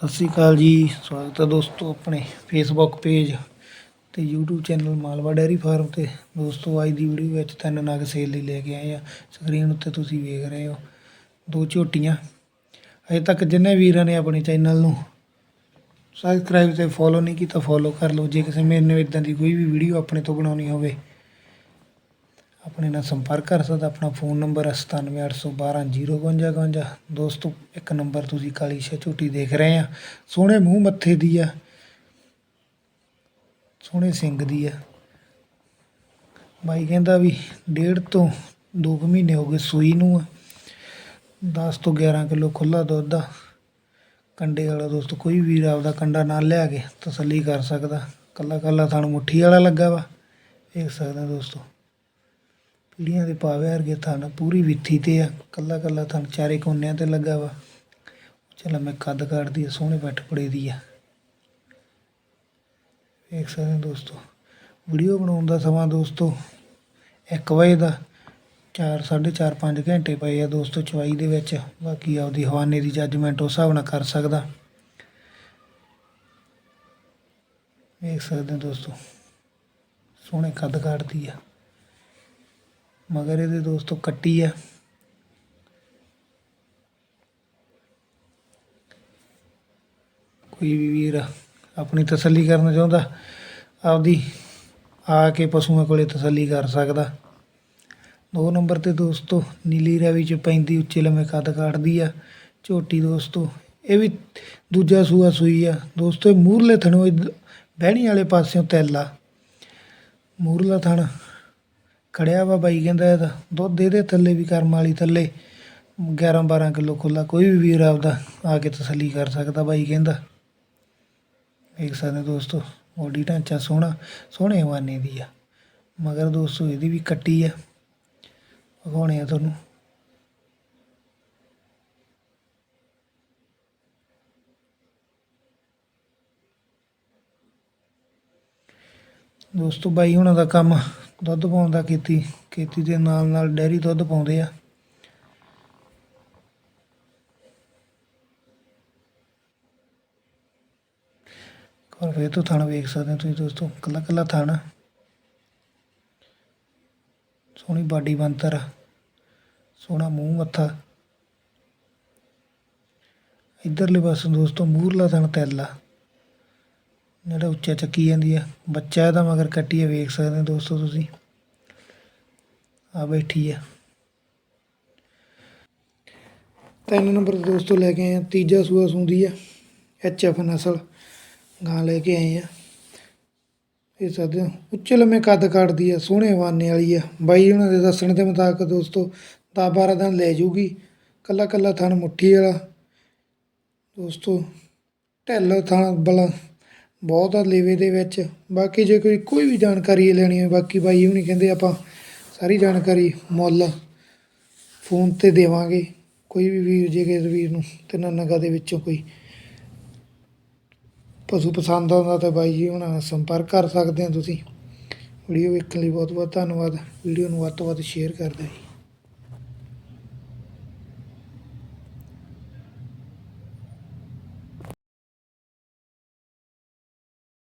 ਸਤਿ ਸ਼੍ਰੀ ਅਕਾਲ ਜੀ, ਸਵਾਗਤ ਹੈ ਦੋਸਤੋ ਆਪਣੇ ਫੇਸਬੁੱਕ ਪੇਜ ਤੇ YouTube channel Malwa dairy farm ਤੇ। ਦੋਸਤੋ, ਅੱਜ ਦੀ ਵੀਡੀਓ ਵਿੱਚ ਤਿੰਨ ਨਗ ਸੇਲ ਲਈ ਲੈ ਕੇ ਆਏ ਆ। ਸਕਰੀਨ ਉੱਤੇ ਤੁਸੀਂ ਵੇਖ ਰਹੇ ਹੋ ਦੋ ਝੋਟੀਆਂ। ਅਜੇ ਤੱਕ ਜਿੰਨੇ ਵੀਰਾਂ ਨੇ ਆਪਣੇ ਚੈਨਲ ਨੂੰ ਸਬਸਕ੍ਰਾਈਬ ਤੇ ਫੋਲੋ ਨਹੀਂ ਕੀਤਾ ਫੋਲੋ ਕਰ ਲਓ। ਜੇ ਕਿਸੇ ਮੇਰੇ ਇਦਾਂ ਦੀ ਕੋਈ ਵੀ ਵੀਡੀਓ ਆਪਣੇ ਤੋਂ ਬਣਾਉਣੀ ਹੋਵੇ ਆਪਣੇ ਨਾਲ ਸੰਪਰਕ ਕਰ ਸਕਦਾ, ਆਪਣਾ ਫੋਨ ਨੰਬਰ ਹੈ 9781205252 ਦੋਸਤੋ, ਇੱਕ ਨੰਬਰ ਤੁਸੀਂ ਕਾਲੀ ਸ਼ਾਹ ਝੋਟੀ ਦੇਖ ਰਹੇ ਆ। ਸੋਹਣੇ ਮੂੰਹ ਮੱਥੇ ਦੀ ਆ। ਸੋਹਣੇ ਸਿੰਘ ਦੀ ਆ। ਬਾਈ ਕਹਿੰਦਾ ਵੀ ਡੇਢ ਤੋਂ 2 ਮਹੀਨੇ ਹੋ ਗਏ ਸੂਈ ਨੂੰ ਆ। 10 ਤੋਂ 11 ਕਿਲੋ ਖੁੱਲਾ ਦੁੱਧ ਆ। ਕੰਡੇ ਵਾਲਾ ਦੋਸਤ, ਕੋਈ ਵੀਰ ਆਪਦਾ ਕੰਡਾ ਨਾਲ ਲਿਆ ਕੇ ਤਸੱਲੀ ਕਰ ਸਕਦਾ। ਕੱਲਾ ਕੱਲਾ ਥਣ ਮੁੱਠੀ ਵਾਲਾ ਲੱਗਾ ਵਾ। ਦੇਖ ਸਕਦਾ ਦੋਸਤੋ। ਪੀੜੀਆਂ ਦੇ ਪਾਵੇ ਵਰਗੇ ਥਣ ਪੂਰੀ ਵਿੱਥੀ ਤੇ ਆ ਇਕੱਲਾ ਇਕੱਲਾ ਥਣ ਚਾਰੇ ਕੋਨਿਆਂ ਤੇ ਲੱਗਾ ਵਾ। ਚਲ ਮੈਂ ਕੱਦ ਕਾੜਦੀ ਆ, ਸੋਹਣੇ ਬੱਟ ਪੜੇ ਦੀ ਆ। ਵੇਖ ਸਕਦੇ ਦੋਸਤੋ, ਵੀਡੀਓ ਬਣਾਉਣ ਦਾ ਸਮਾਂ ਦੋਸਤੋ 1 ਵਜੇ ਦਾ 4 4.5 5 ਘੰਟੇ ਪਏ ਆ ਦੋਸਤੋ ਚਵਾਈ ਦੇ ਵਿੱਚ। ਬਾਕੀ ਆਪਦੀ ਹਵਾਨੇ ਦੀ ਜੱਜਮੈਂਟ ਉਸ ਹਿਸਾਬ ਨਾਲ ਕਰ ਸਕਦਾ। ਵੇਖ ਸਕਦੇ ਹੋ ਦੋਸਤੋ, ਸੋਹਣੇ ਕੱਦ ਕਾੜਦੀ ਆ। ਮਗਰ ਇਹਦੇ ਦੋਸਤੋ ਕੱਟੀ ਆ। ਕੋਈ ਵੀ ਵੀਰ ਆਪਣੀ ਤਸੱਲੀ ਕਰਨਾ ਚਾਹੁੰਦਾ, ਆਪਦੀ ਆ ਕੇ ਪਸ਼ੂਆਂ ਕੋਲੇ ਤਸੱਲੀ ਕਰ ਸਕਦਾ। ਦੋ ਨੰਬਰ ਤੇ ਦੋਸਤੋ, ਨੀਲੀ ਰਾਵੀ ਚ ਪੈਂਦੀ ਉੱਚੇ ਲੰਮੇ ਕੱਦ ਕਾਟਦੀ ਆ। ਝੋਟੀ ਦੋਸਤੋ, ਇਹ ਵੀ ਦੂਜਾ ਸੂਆ ਸੂਈ ਆ। ਦੋਸਤੋ, ਇਹ ਮੂਰਲੇ ਥਣੋਂ ਬਹਿਣੀ ਵਾਲੇ ਪਾਸਿਓਂ ਤੈਲਾ ਮੂਰਲਾ ਥਣ ਖੜਿਆ ਵਾ ਬਾਈ ਕਹਿੰਦਾ ਇਹਦਾ ਦੁੱਧ ਇਹਦੇ ਥੱਲੇ ਵੀ ਕਰਮ ਵਾਲੀ ਥੱਲੇ। 11 12 ਕਿਲੋ ਖੁੱਲਾ ਕੋਈ ਵੀ ਵੀਰ ਆਪਦਾ ਆ ਕੇ ਤਸੱਲੀ ਕਰ ਸਕਦਾ ਬਾਈ ਕਹਿੰਦਾ। ਵੇਖ ਸਕਦੇ ਦੋਸਤੋ ਬੋਡੀ ਢਾਂਚਾ ਸੋਹਣਾ, ਸੋਹਣੇ ਹਵਾਨੇ ਦੀ ਆ। ਮਗਰ ਦੋਸਤੋ, ਇਹਦੀ ਵੀ ਕੱਟੀ ਆ। ਵਿਖਾਉਣੇ ਆ ਤੁਹਾਨੂੰ। ਦੋਸਤੋ, ਬਾਈ ਹੁਣਾਂ ਦਾ ਕੰਮ ਦੁੱਧ ਪਾਉਣ ਦਾ ਖੇਤੀ ਖੇਤੀ ਦੇ ਨਾਲ ਨਾਲ ਡੈਰੀ ਦੁੱਧ ਪਾਉਂਦੇ ਆ। ਔਰ ਫੇਰ ਤੋਂ ਥਾਣਾ ਵੇਖ ਸਕਦੇ ਹੋ ਤੁਸੀਂ ਦੋਸਤੋ, ਕੱਲਾ ਕੱਲਾ ਥਾਣਾ। ਸੋਹਣੀ ਬਾਡੀ ਬੰਤਰ ਸੋਹਣਾ ਮੂੰਹ ਮੱਥਾ। ਇਧਰਲੇ ਪਾਸੇ ਦੋਸਤੋ ਮੂਰਲਾ ਥਣ ਤੈਲਾ ਜਿਹੜਾ ਉੱਚਾ ਚੱਕੀ ਜਾਂਦੀ ਆ। ਬੱਚਾ ਇਹਦਾ ਮਗਰ ਕੱਟੀ ਆ, ਵੇਖ ਸਕਦੇ ਹੋ ਦੋਸਤੋ ਤੁਸੀਂ। ਆ ਬੈਠੀ ਆ। ਤਿੰਨ ਨੰਬਰ ਦੋਸਤੋ ਲੈ ਕੇ ਆਏ ਆ, ਤੀਜਾ ਸੂਆ ਸੂੰਦੀ ਆ ਐਚ ਐਫ ਨਸਲ। ਗਾਂ ਲੈ ਕੇ ਆਏ ਆ। ਇਹ ਸਕਦੇ ਹੋ ਉੱਚੇ ਲੰਮੇ ਕੱਦ ਕੱਟਦੀ ਆ, ਸੋਹਣੇ ਵਾਨੇ ਵਾਲੀ ਆ। ਬਾਈ ਉਹਨਾਂ ਦੇ ਦੱਸਣ ਦੇ ਮੁਤਾਬਕ ਦੋਸਤੋ 10 12 ਦਿਨ ਲੈ ਜੂਗੀ। ਕੱਲਾ ਕੱਲਾ ਥਣ ਮੁੱਠੀ ਵਾਲਾ। ਦੋਸਤੋ, ਢਿੱਲ ਥਣ ਬਲਾ ਬਹੁਤ ਆ ਲੇਵੇ ਦੇ ਵਿੱਚ। ਬਾਕੀ ਜੇ ਕੋਈ ਕੋਈ ਵੀ ਜਾਣਕਾਰੀ ਲੈਣੀ ਹੋਵੇ, ਬਾਕੀ ਬਾਈ ਉਹ ਨਹੀਂ ਕਹਿੰਦੇ ਆਪਾਂ ਸਾਰੀ ਜਾਣਕਾਰੀ ਮੁੱਲ ਫੋਨ ਤੇ ਦੇਵਾਂਗੇ। ਕੋਈ ਵੀ ਵੀਰ ਜੇ ਕਿਸੇ ਵੀਰ ਨੂੰ ਤਿੰਨਾਂ ਨਗਾ ਦੇ ਵਿੱਚੋਂ ਕੋਈ ਪਸ਼ੂ ਪਸੰਦ ਆਉਂਦਾ ਤਾਂ ਬਾਈ ਜੀ ਉਹਨਾਂ ਨਾਲ ਸੰਪਰਕ ਕਰ ਸਕਦੇ ਹੋ ਤੁਸੀਂ। ਵੀਡੀਓ ਵੇਖਣ ਲਈ ਬਹੁਤ ਬਹੁਤ ਧੰਨਵਾਦ। ਵੀਡੀਓ ਨੂੰ ਵੱਧ ਤੋਂ ਵੱਧ ਸ਼ੇਅਰ ਕਰ ਦਿਓ ਜੀ।